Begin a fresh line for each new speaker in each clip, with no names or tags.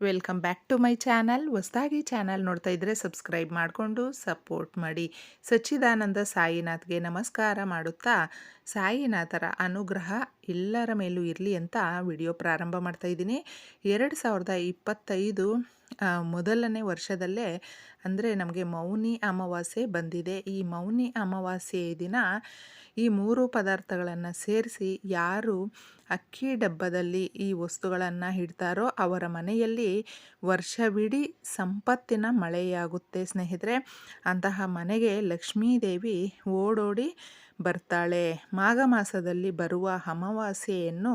Welcome back to my channel. ಹೊಸದಾಗಿ channel ನೋಡ್ತಾ ಇದ್ದರೆ ಸಬ್ಸ್ಕ್ರೈಬ್ ಮಾಡಿಕೊಂಡು ಸಪೋರ್ಟ್ ಮಾಡಿ. ಸಚ್ಚಿದಾನಂದ ಸಾಯಿನಾಥ್ಗೆ ನಮಸ್ಕಾರ ಮಾಡುತ್ತಾ ಸಾಯಿನಾಥರ ಅನುಗ್ರಹ ಎಲ್ಲರ ಮೇಲೂ ಇರಲಿ ಅಂತ ವಿಡಿಯೋ ಪ್ರಾರಂಭ ಮಾಡ್ತಾ ಇದ್ದೀನಿ. ಎರಡು ಸಾವಿರದ ಇಪ್ಪತ್ತೈದು ಮೊದಲನೇ ವರ್ಷದಲ್ಲೇ ಅಂದರೆ ನಮಗೆ ಮೌನಿ ಅಮಾವಾಸ್ಯೆ ಬಂದಿದೆ. ಈ ಮೌನಿ ಅಮಾವಾಸ್ಯೆ ದಿನ ಈ ಮೂರು ಪದಾರ್ಥಗಳನ್ನು ಸೇರಿಸಿ ಯಾರು ಅಕ್ಕಿ ಡಬ್ಬದಲ್ಲಿ ಈ ವಸ್ತುಗಳನ್ನು ಇಡ್ತಾರೋ ಅವರ ಮನೆಯಲ್ಲಿ ವರ್ಷವಿಡೀ ಸಂಪತ್ತಿನ ಮಳೆಯಾಗುತ್ತೆ ಸ್ನೇಹಿತರೆ. ಅಂತಹ ಮನೆಗೆ ಲಕ್ಷ್ಮೀದೇವಿ ಓಡೋಡಿ ಬರ್ತಾಳೆ. ಮಾಘ ಮಾಸದಲ್ಲಿ ಬರುವ ಅಮಾವಾಸ್ಯೆಯನ್ನು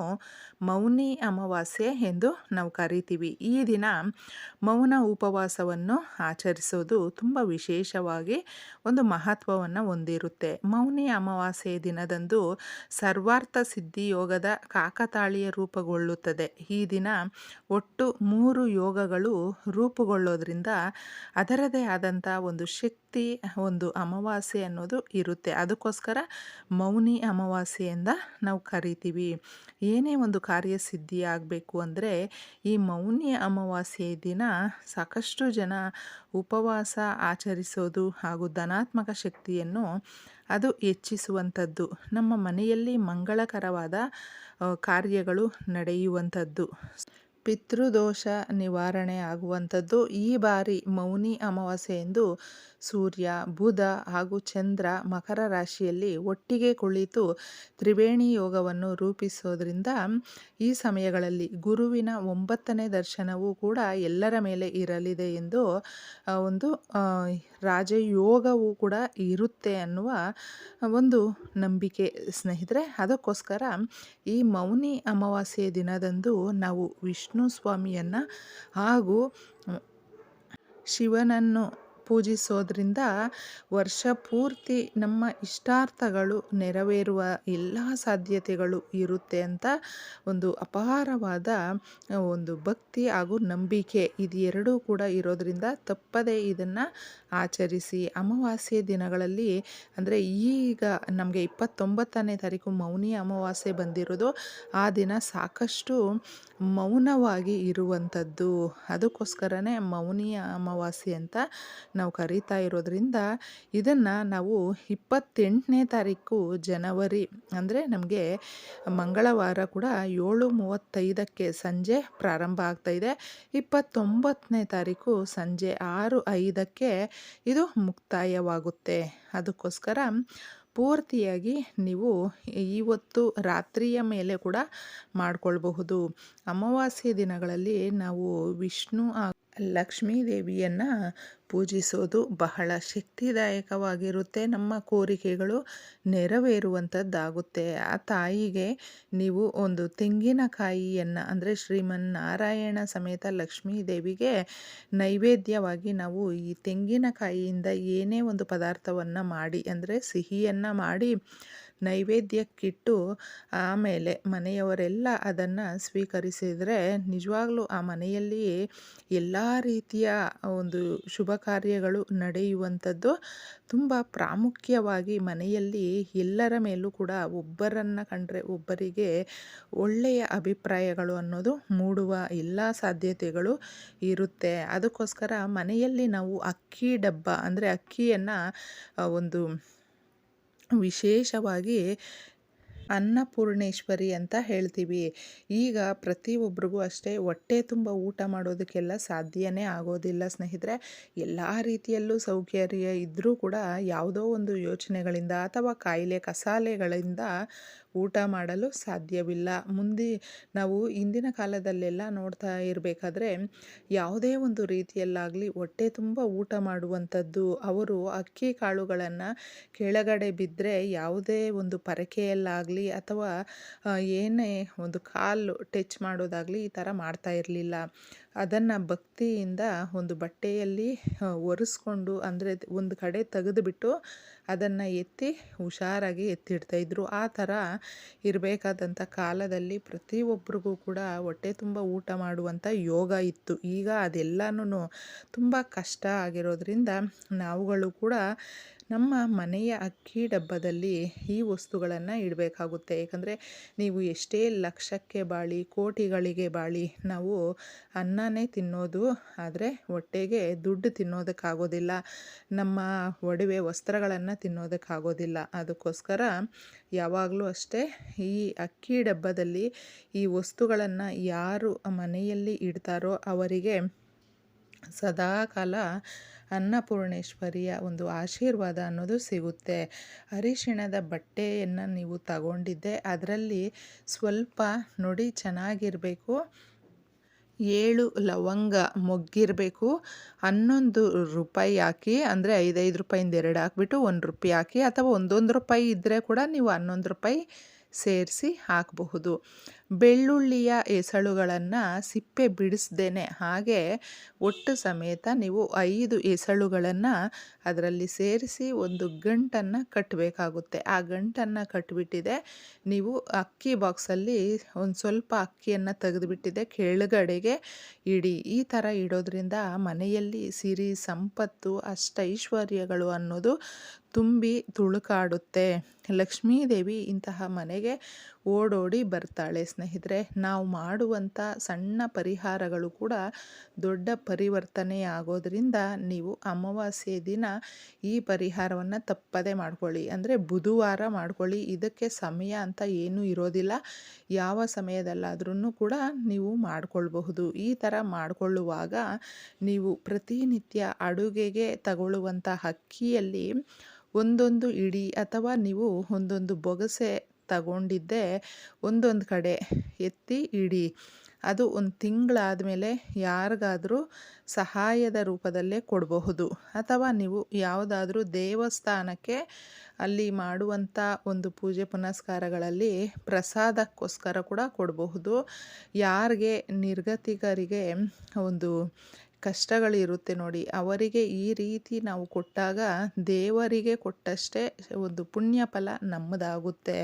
ಮೌನಿ ಅಮಾವಾಸ್ಯೆ ಎಂದು ನಾವು ಕರಿತೀವಿ. ಈ ದಿನ ಮೌನ ಉಪವಾಸವನ್ನು ಆಚರಿಸೋದು ತುಂಬ ವಿಶೇಷವಾಗಿ ಒಂದು ಮಹತ್ವವನ್ನು ಹೊಂದಿರುತ್ತೆ. ಮೌನಿ ಅಮಾವಾಸ್ಯೆ ದಿನದಂದು ಸರ್ವಾರ್ಥ ಸಿದ್ಧಿ ಯೋಗದ ಕಾಕತಾಳಿಯ ರೂಪುಗೊಳ್ಳುತ್ತದೆ. ಈ ದಿನ ಒಟ್ಟು ಮೂರು ಯೋಗಗಳು ರೂಪುಗೊಳ್ಳೋದ್ರಿಂದ ಅದರದೇ ಆದಂಥ ಒಂದು ಶಕ್ತಿ, ಒಂದು ಅಮಾವಾಸ್ಯೆ ಅನ್ನೋದು ಇರುತ್ತೆ. ಅದಕ್ಕೋಸ್ಕರ ಮೌನಿ ಅಮಾವಾಸ್ಯೆಯಿಂದ ನಾವು ಕರಿತೀವಿ. ಏನೇ ಒಂದು ಕಾರ್ಯ ಸಿದ್ಧಿ ಆಗಬೇಕು ಅಂದರೆ ಈ ಮೌನಿ ಅಮಾವಾಸ್ಯೆ ದಿನ ಸಾಕಷ್ಟು ಜನ ಉಪವಾಸ ಆಚರಿಸೋದು ಹಾಗೂ ಧನಾತ್ಮಕ ಶಕ್ತಿಯನ್ನು ಅದು ಹೆಚ್ಚಿಸುವಂಥದ್ದು. ನಮ್ಮ ಮನೆಯಲ್ಲಿ ಮಂಗಳಕರವಾದ ಕಾರ್ಯಗಳು ನಡೆಯುವಂಥದ್ದು. ಪಿತೃದೋಷ ನಿವಾರಣೆ ಆಗುವಂಥದ್ದು. ಈ ಬಾರಿ ಮೌನಿ ಅಮಾವಾಸ್ಯೆ ಎಂದು ಸೂರ್ಯ, ಬುಧ ಹಾಗೂ ಚಂದ್ರ ಮಕರ ರಾಶಿಯಲ್ಲಿ ಒಟ್ಟಿಗೆ ಕುಳಿತು ತ್ರಿವೇಣಿ ಯೋಗವನ್ನು ರೂಪಿಸೋದ್ರಿಂದ ಈ ಸಮಯಗಳಲ್ಲಿ ಗುರುವಿನ ಒಂಬತ್ತನೇ ದರ್ಶನವೂ ಕೂಡ ಎಲ್ಲರ ಮೇಲೆ ಇರಲಿದೆ ಎಂದು ಒಂದು ರಾಜಯೋಗವು ಕೂಡ ಇರುತ್ತೆ ಅನ್ನುವ ಒಂದು ನಂಬಿಕೆ ಸ್ನೇಹಿತರೆ. ಅದಕ್ಕೋಸ್ಕರ ಈ ಮೌನಿ ಅಮಾವಾಸ್ಯೆ ದಿನದಂದು ನಾವು ವಿಷ್ಣು ಸ್ವಾಮಿಯನ್ನು ಹಾಗೂ ಶಿವನನ್ನು ಪೂಜಿಸೋದ್ರಿಂದ ವರ್ಷ ಪೂರ್ತಿ ನಮ್ಮ ಇಷ್ಟಾರ್ಥಗಳು ನೆರವೇರುವ ಎಲ್ಲ ಸಾಧ್ಯತೆಗಳು ಇರುತ್ತೆ ಅಂತ ಒಂದು ಅಪಾರವಾದ, ಒಂದು ಭಕ್ತಿ ಹಾಗೂ ನಂಬಿಕೆ ಇದು ಎರಡೂ ಕೂಡ ಇರೋದ್ರಿಂದ ತಪ್ಪದೇ ಇದನ್ನು ಆಚರಿಸಿ ಅಮಾವಾಸ್ಯೆ ದಿನಗಳಲ್ಲಿ ಅಂದರೆ ಈಗ ನಮಗೆ ಇಪ್ಪತ್ತೊಂಬತ್ತನೇ ತಾರೀಕು ಮೌನಿ ಅಮಾವಾಸ್ಯೆ ಬಂದಿರೋದು, ಆ ದಿನ ಸಾಕಷ್ಟು ಮೌನವಾಗಿ ಇರುವಂಥದ್ದು. ಅದಕ್ಕೋಸ್ಕರನೇ ಮೌನಿ ಅಮಾವಾಸ್ಯೆ ಅಂತ ನಾವು ಕರೀತಾ ಇರೋದ್ರಿಂದ ಇದನ್ನು ನಾವು ಇಪ್ಪತ್ತೆಂಟನೇ ತಾರೀಕು ಜನವರಿ ಅಂದರೆ ನಮಗೆ ಮಂಗಳವಾರ ಕೂಡ ಏಳು ಮೂವತ್ತೈದಕ್ಕೆ ಸಂಜೆ ಪ್ರಾರಂಭ ಆಗ್ತಾ ಇದೆ. ಇಪ್ಪತ್ತೊಂಬತ್ತನೇ ತಾರೀಕು ಸಂಜೆ ಆರು ಐದಕ್ಕೆ ಇದು ಮುಕ್ತಾಯವಾಗುತ್ತೆ. ಅದಕ್ಕೋಸ್ಕರ ಪೂರ್ತಿಯಾಗಿ ನೀವು ಇವತ್ತು ರಾತ್ರಿಯ ಮೇಲೆ ಕೂಡ ಮಾಡಿಕೊಳ್ಬಹುದು. ಅಮಾವಾಸ್ಯೆ ದಿನಗಳಲ್ಲಿ ನಾವು ವಿಷ್ಣು ಲಕ್ಷ್ಮೀ ದೇವಿಯನ್ನು ಪೂಜಿಸೋದು ಬಹಳ ಶಕ್ತಿದಾಯಕವಾಗಿರುತ್ತೆ. ನಮ್ಮ ಕೋರಿಕೆಗಳು ನೆರವೇರುವಂಥದ್ದಾಗುತ್ತೆ. ಆ ತಾಯಿಗೆ ನೀವು ಒಂದು ತೆಂಗಿನಕಾಯಿಯನ್ನು, ಅಂದರೆ ಶ್ರೀಮನ್ನಾರಾಯಣ ಸಮೇತ ಲಕ್ಷ್ಮೀ ದೇವಿಗೆ ನೈವೇದ್ಯವಾಗಿ ನಾವು ಈ ತೆಂಗಿನಕಾಯಿಯಿಂದ ಏನೇ ಒಂದು ಪದಾರ್ಥವನ್ನು ಮಾಡಿ, ಅಂದರೆ ಸಿಹಿಯನ್ನು ಮಾಡಿ ನೈವೇದ್ಯಕ್ಕಿಟ್ಟು ಆಮೇಲೆ ಮನೆಯವರೆಲ್ಲ ಅದನ್ನು ಸ್ವೀಕರಿಸಿದರೆ ನಿಜವಾಗ್ಲೂ ಆ ಮನೆಯಲ್ಲಿ ಎಲ್ಲ ರೀತಿಯ ಒಂದು ಶುಭ ಕಾರ್ಯಗಳು ನಡೆಯುವಂಥದ್ದು. ತುಂಬ ಪ್ರಾಮುಖ್ಯವಾಗಿ ಮನೆಯಲ್ಲಿ ಎಲ್ಲರ ಮೇಲೂ ಕೂಡ ಒಬ್ಬರನ್ನು ಕಂಡ್ರೆ ಒಬ್ಬರಿಗೆ ಒಳ್ಳೆಯ ಅಭಿಪ್ರಾಯಗಳು ಅನ್ನೋದು ಮೂಡುವ ಎಲ್ಲ ಸಾಧ್ಯತೆಗಳು ಇರುತ್ತೆ. ಅದಕ್ಕೋಸ್ಕರ ಮನೆಯಲ್ಲಿ ನಾವು ಅಕ್ಕಿ ಡಬ್ಬ ಅಂದರೆ ಅಕ್ಕಿಯನ್ನು ಒಂದು ವಿಶೇಷವಾಗಿ ಅನ್ನಪೂರ್ಣೇಶ್ವರಿ ಅಂತ ಹೇಳ್ತೀವಿ. ಈಗ ಪ್ರತಿಯೊಬ್ಬರಿಗೂ ಅಷ್ಟೇ ಹೊಟ್ಟೆ ತುಂಬ ಊಟ ಮಾಡೋದಕ್ಕೆಲ್ಲ ಸಾಧ್ಯನೇ ಆಗೋದಿಲ್ಲ ಸ್ನೇಹಿತರೆ. ಎಲ್ಲ ರೀತಿಯಲ್ಲೂ ಸೌಕರ್ಯ ಇದ್ದರೂ ಕೂಡ ಯಾವುದೋ ಒಂದು ಯೋಚನೆಗಳಿಂದ ಅಥವಾ ಕಾಯಿಲೆ ಕಸಾಲೆಗಳಿಂದ ಊಟ ಮಾಡಲು ಸಾಧ್ಯವಿಲ್ಲ. ಮುಂದೆ ನಾವು ಇಂದಿನ ಕಾಲದಲ್ಲೆಲ್ಲ ನೋಡ್ತಾ ಇರಬೇಕಾದ್ರೆ ಯಾವುದೇ ಒಂದು ರೀತಿಯಲ್ಲಾಗಲಿ ಹೊಟ್ಟೆ ತುಂಬ ಊಟ ಮಾಡುವಂಥದ್ದು, ಅವರು ಅಕ್ಕಿ ಕಾಳುಗಳನ್ನು ಕೆಳಗಡೆ ಬಿದ್ದರೆ ಯಾವುದೇ ಒಂದು ಪರಕೆಯಲ್ಲಾಗಲಿ ಅಥವಾ ಏನೇ ಒಂದು ಕಾಲು ಟಚ್ ಮಾಡೋದಾಗಲಿ ಈ ಥರ ಮಾಡ್ತಾ ಇರಲಿಲ್ಲ. ಅದನ್ನು ಭಕ್ತಿಯಿಂದ ಒಂದು ಬಟ್ಟೆಯಲ್ಲಿ ಒರೆಸ್ಕೊಂಡು, ಅಂದರೆ ಒಂದು ಕಡೆ ತೆಗೆದುಬಿಟ್ಟು ಅದನ್ನು ಎತ್ತಿ ಹುಷಾರಾಗಿ ಎತ್ತಿಡ್ತಾಯಿದ್ರು ಆ ಥರ ಇರಬೇಕಾದಂಥ ಕಾಲದಲ್ಲಿ ಪ್ರತಿಯೊಬ್ಬರಿಗೂ ಕೂಡ ಹೊಟ್ಟೆ ತುಂಬ ಊಟ ಮಾಡುವಂಥ ಯೋಗ ಇತ್ತು. ಈಗ ಅದೆಲ್ಲನೂ ತುಂಬ ಕಷ್ಟ ಆಗಿರೋದ್ರಿಂದ ನಾವುಗಳು ಕೂಡ ನಮ್ಮ ಮನೆಯ ಅಕ್ಕಿ ಡಬ್ಬದಲ್ಲಿ ಈ ವಸ್ತುಗಳನ್ನು ಇಡಬೇಕಾಗುತ್ತೆ. ಏಕೆಂದರೆ ನೀವು ಎಷ್ಟೇ ಲಕ್ಷಕ್ಕೆ ಬಾಳಿ, ಕೋಟಿಗಳಿಗೆ ಬಾಳಿ ನಾವು ಅನ್ನನೇ ತಿನ್ನೋದು, ಆದರೆ ಹೊಟ್ಟೆಗೆ ದುಡ್ಡು ತಿನ್ನೋದಕ್ಕಾಗೋದಿಲ್ಲ. ನಮ್ಮ ಒಡವೆ ವಸ್ತ್ರಗಳನ್ನು ತಿನ್ನೋದಕ್ಕಾಗೋದಿಲ್ಲ. ಅದಕ್ಕೋಸ್ಕರ ಯಾವಾಗಲೂ ಅಷ್ಟೇ ಈ ಅಕ್ಕಿ ಡಬ್ಬದಲ್ಲಿ ಈ ವಸ್ತುಗಳನ್ನು ಯಾರು ಮನೆಯಲ್ಲಿ ಇಡ್ತಾರೋ ಅವರಿಗೆ ಸದಾಕಾಲ ಅನ್ನಪೂರ್ಣೇಶ್ವರಿಯ ಒಂದು ಆಶೀರ್ವಾದ ಅನ್ನೋದು ಸಿಗುತ್ತೆ. ಅರಿಶಿಣದ ಬಟ್ಟೆಯನ್ನು ನೀವು ತಗೊಂಡಿದ್ದೆ, ಅದರಲ್ಲಿ ಸ್ವಲ್ಪ ನೋಡಿ ಚೆನ್ನಾಗಿರಬೇಕು. ಏಳು ಲವಂಗ ಮೊಗ್ಗಿರಬೇಕು. ಹನ್ನೊಂದು ರೂಪಾಯಿ ಹಾಕಿ, ಅಂದರೆ ಐದೈದು ರೂಪಾಯಿಂದ ಎರಡು ಹಾಕ್ಬಿಟ್ಟು ಒಂದು ರೂಪಾಯಿ ಹಾಕಿ, ಅಥವಾ ಒಂದೊಂದು ರೂಪಾಯಿ ಇದ್ದರೆ ಕೂಡ ನೀವು ಹನ್ನೊಂದು ರೂಪಾಯಿ ಸೇರಿಸಿ ಹಾಕಬಹುದು. ಬೆಳ್ಳುಳ್ಳಿಯ ಎಸಳುಗಳನ್ನು ಸಿಪ್ಪೆ ಬಿಡಿಸ್ದೇನೆ. ಹಾಗೆ ಒಟ್ಟು ಸಮೇತ ನೀವು ಐದು ಎಸಳುಗಳನ್ನು ಅದರಲ್ಲಿ ಸೇರಿಸಿ ಒಂದು ಗಂಟನ್ನು ಕಟ್ಟಬೇಕಾಗುತ್ತೆ ಆ ಗಂಟನ್ನು ಕಟ್ಟಿಬಿಟ್ಟಿದೆ ನೀವು ಅಕ್ಕಿ ಬಾಕ್ಸಲ್ಲಿ ಒಂದು ಸ್ವಲ್ಪ ಅಕ್ಕಿಯನ್ನು ತೆಗೆದುಬಿಟ್ಟಿದೆ. ಕೆಳಗಡೆಗೆ ಇಡಿ. ಈ ಥರ ಇಡೋದ್ರಿಂದ ಮನೆಯಲ್ಲಿ ಸಿರಿ, ಸಂಪತ್ತು ಅಷ್ಟ ಐಶ್ವರ್ಯಗಳು ಅನ್ನೋದು ತುಂಬಿ ತುಳುಕಾಡುತ್ತೆ. ಲಕ್ಷ್ಮೀದೇವಿ ಇಂತಹ ಮನೆಗೆ ಓಡೋಡಿ ಬರ್ತಾಳೆ. ಸ್ನೇಹಿತರೆ, ನಾವು ಮಾಡುವಂಥ ಸಣ್ಣ ಪರಿಹಾರಗಳು ಕೂಡ ದೊಡ್ಡ ಪರಿವರ್ತನೆ ಆಗೋದ್ರಿಂದ ನೀವು ಅಮಾವಾಸ್ಯೆ ದಿನ ಈ ಪರಿಹಾರವನ್ನು ತಪ್ಪದೇ ಮಾಡ್ಕೊಳ್ಳಿ. ಅಂದರೆ ಬುಧವಾರ ಮಾಡ್ಕೊಳ್ಳಿ. ಇದಕ್ಕೆ ಸಮಯ ಅಂತ ಏನೂ ಇರೋದಿಲ್ಲ. ಯಾವ ಸಮಯದಲ್ಲಾದ್ರೂ ಕೂಡ ನೀವು ಮಾಡಿಕೊಳ್ಬಹುದು. ಈ ಥರ ಮಾಡಿಕೊಳ್ಳುವಾಗ ನೀವು ಪ್ರತಿನಿತ್ಯ ಅಡುಗೆಗೆ ತಗೊಳ್ಳುವಂಥ ಅಕ್ಕಿಯಲ್ಲಿ ಒಂದೊಂದು ಇಡಿ ಅಥವಾ ನೀವು ಒಂದೊಂದು ಬೊಗಸೆ ತಗೊಂಡಿದ್ದೆ, ಒಂದೊಂದು ಕಡೆ ಎತ್ತಿ ಇಡಿ. ಅದು ಒಂದು ತಿಂಗಳಾದ ಮೇಲೆ ಯಾರಿಗಾದರೂ ಸಹಾಯದ ರೂಪದಲ್ಲೇ ಕೊಡಬಹುದು. ಅಥವಾ ನೀವು ಯಾವುದಾದ್ರೂ ದೇವಸ್ಥಾನಕ್ಕೆ ಅಲ್ಲಿ ಮಾಡುವಂಥ ಒಂದು ಪೂಜೆ ಪುನಸ್ಕಾರಗಳಲ್ಲಿ ಪ್ರಸಾದಕ್ಕೋಸ್ಕರ ಕೂಡ ಕೊಡಬಹುದು. ಯಾರಿಗೆ ನಿರ್ಗತಿಕರಿಗೆ ಒಂದು ಕಷ್ಟಗಳಿರುತ್ತೆ ನೋಡಿ. ಅವರಿಗೆ ಈ ರೀತಿ ನಾವು ಕೊಟ್ಟಾಗ ದೇವರಿಗೆ ಕೊಟ್ಟಷ್ಟೇ ಒಂದು ಪುಣ್ಯ ಫಲ ನಮ್ಮದಾಗುತ್ತೆ.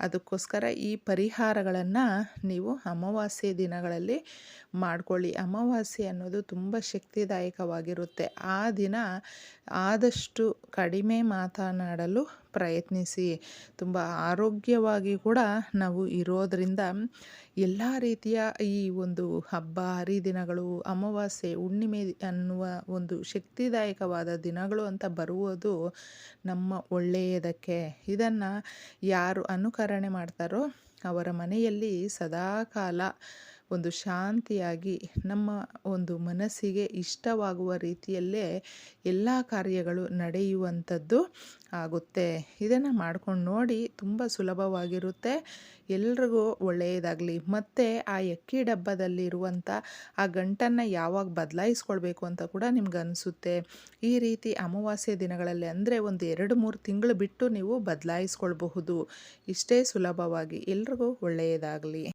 ಅದಕ್ಕೋಸ್ಕರ ಈ ಪರಿಹಾರಗಳನ್ನು ನೀವು ಅಮಾವಾಸ್ಯೆ ದಿನಗಳಲ್ಲಿ ಮಾಡ್ಕೊಳ್ಳಿ. ಅಮಾವಾಸ್ಯೆ ಅನ್ನೋದು ತುಂಬ ಶಕ್ತಿದಾಯಕವಾಗಿರುತ್ತೆ. ಆ ದಿನ ಆದಷ್ಟು ಕಡಿಮೆ ಮಾತನಾಡಲು ಪ್ರಯತ್ನಿಸಿ. ತುಂಬ ಆರೋಗ್ಯವಾಗಿ ಕೂಡ ನಾವು ಇರೋದರಿಂದ ಎಲ್ಲ ರೀತಿಯ ಈ ಒಂದು ಹಬ್ಬ, ಹರಿದಿನಗಳು, ಅಮಾವಾಸ್ಯೆ, ಹುಣ್ಣಿಮೆ ಅನ್ನುವ ಒಂದು ಶಕ್ತಿದಾಯಕವಾದ ದಿನಗಳು ಅಂತ ಬರುವುದು ನಮ್ಮ ಒಳ್ಳೆಯದಕ್ಕೆ. ಇದನ್ನು ಯಾರು ಅನುಕರಣೆ ಮಾಡ್ತಾರೋ ಅವರ ಮನೆಯಲ್ಲಿ ಸದಾಕಾಲ ಒಂದು ಶಾಂತಿಯಾಗಿ ನಮ್ಮ ಒಂದು ಮನಸ್ಸಿಗೆ ಇಷ್ಟವಾಗುವ ರೀತಿಯಲ್ಲೇ ಎಲ್ಲ ಕಾರ್ಯಗಳು ನಡೆಯುವಂಥದ್ದು ಆಗುತ್ತೆ. ಇದನ್ನು ಮಾಡ್ಕೊಂಡು ನೋಡಿ ತುಂಬ ಸುಲಭವಾಗಿರುತ್ತೆ. ಎಲ್ರಿಗೂ ಒಳ್ಳೆಯದಾಗಲಿ. ಮತ್ತು ಆ ಎಕ್ಕಿ ಡಬ್ಬದಲ್ಲಿರುವಂಥ ಆ ಗಂಟನ್ನು ಯಾವಾಗ ಬದಲಾಯಿಸ್ಕೊಳ್ಬೇಕು ಅಂತ ಕೂಡ ನಿಮ್ಗೆ ಅನಿಸುತ್ತೆ. ಈ ರೀತಿ ಅಮಾವಾಸ್ಯೆ ದಿನಗಳಲ್ಲಿ ಅಂದರೆ ಒಂದು ಎರಡು ಮೂರು ತಿಂಗಳು ಬಿಟ್ಟು ನೀವು ಬದಲಾಯಿಸ್ಕೊಳ್ಬಹುದು. ಇಷ್ಟೇ ಸುಲಭವಾಗಿ. ಎಲ್ರಿಗೂ ಒಳ್ಳೆಯದಾಗಲಿ.